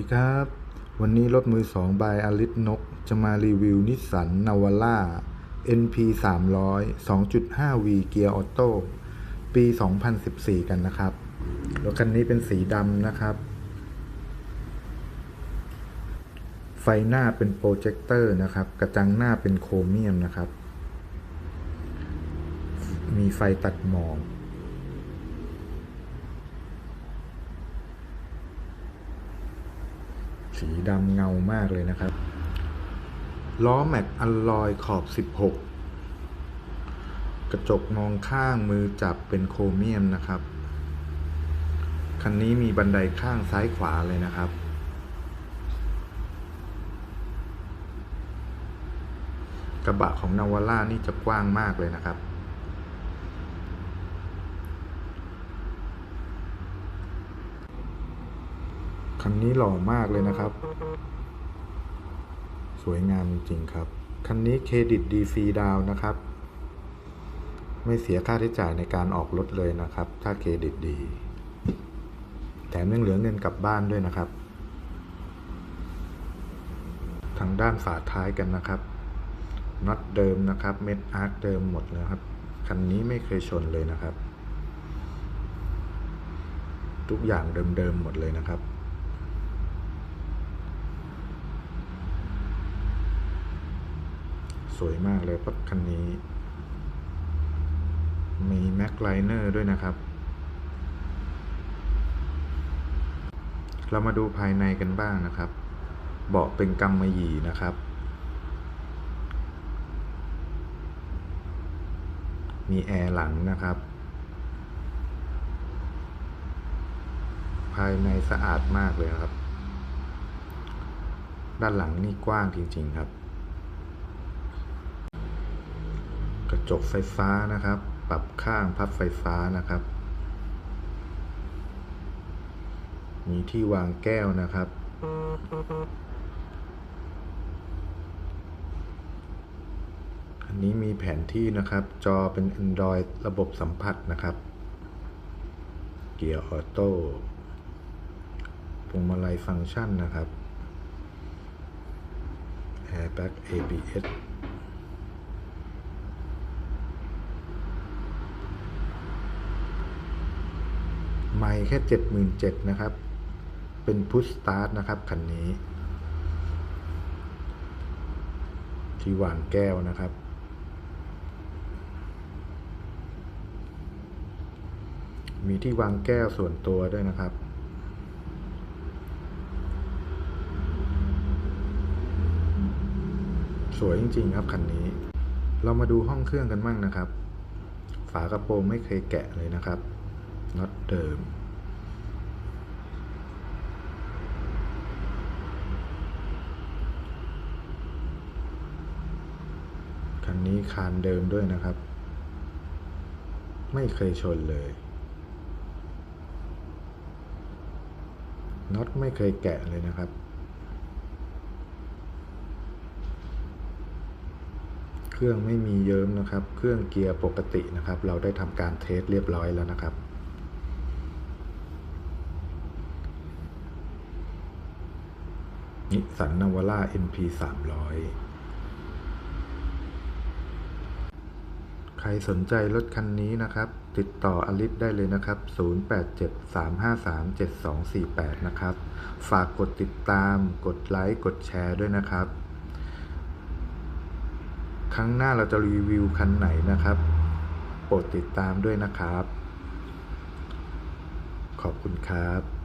ีครับ วันนี้รถมือสองบายอลิสนก จะมารีวิวนิสสันนาวาร่า NP 300 2.5V เกียร์ออโต้ ปี 2014 กันนะครับ รถคันนี้เป็นสีดำนะครับ ไฟหน้าเป็นโปรเจคเตอร์นะครับ กระจังหน้าเป็นโครเมียมนะครับ มีไฟตัดหมอก สีดำเงามากเลยนะครับ ล้อแม็กอัลลอยขอบ 16 กระจกมองข้างมือจับเป็นโครเมียมนะครับ คันนี้มีบันไดข้างซ้ายขวาเลยนะครับ กระบะของนาวาร่านี่จะกว้างมากเลยนะครับ คันนี้หล่อมากเลยนะครับ สวยงามจริงๆครับ คันนี้เครดิตดีฟรีดาวน์นะครับ ไม่เสียค่าใช้จ่ายในการออกรถเลยนะครับ ถ้าเครดิตดี แถมยังเหลือเงินกลับบ้านด้วยนะครับ ทางด้านฝาท้ายกันนะครับน็อตเดิมนะครับ เม็ดอาร์คเดิมหมดเลยครับ คันนี้ไม่เคยชนเลยนะครับ ทุกอย่างเดิมๆหมดเลยนะครับ สวยมากเลยปักคันนี้ มีแม็กไลเนอร์ด้วยนะครับ เรามาดูภายในกันบ้างนะครับ เบาะเป็นกำมะหยี่นะครับ มีแอร์หลังนะครับ ภายในสะอาดมากเลยครับ ด้านหลังนี่กว้างจริง ๆ ครับ กระจกไฟฟ้านะครับ ปรับข้างพับไฟฟ้านะครับ มีที่วางแก้วนะครับ อันนี้มีแผนที่นะครับ จอเป็น Android ระบบสัมผัสนะครับ เกียร์ออโต้พวงมาลัยฟังก์ชันนะครับ Airbag ABS ไม่แค่เจ็ดหมื่นเจ็ดนะครับ เป็นพุชสตาร์ทนะครับคันนี้ ที่วางแก้วนะครับ มีที่วางแก้วส่วนตัวด้วยนะครับสวยจริงๆครับคันนี้ เรามาดูห้องเครื่องกันบ้างนะครับ ฝากระโปรงไม่เคยแกะเลยนะครับ น็อตเดิม คันนี้คานเดิมด้วยนะครับ ไม่เคยชนเลยน็อตไม่เคยแกะเลยนะครับ เครื่องไม่มีเยิ้มนะครับ เครื่องเกียร์ปกตินะครับ เราได้ทำการเทสเรียบร้อยแล้วนะครับ นิสันนาวาร่า NP 300 ใครสนใจรถคันนี้นะครับ ติดต่ออลิสได้เลยนะครับ 0873537248 นะครับ ฝากกดติดตาม กดไลค์ กดแชร์ด้วยนะครับ ครั้งหน้าเราจะรีวิวคันไหนนะครับ โปรดติดตามด้วยนะครับ ขอบคุณครับ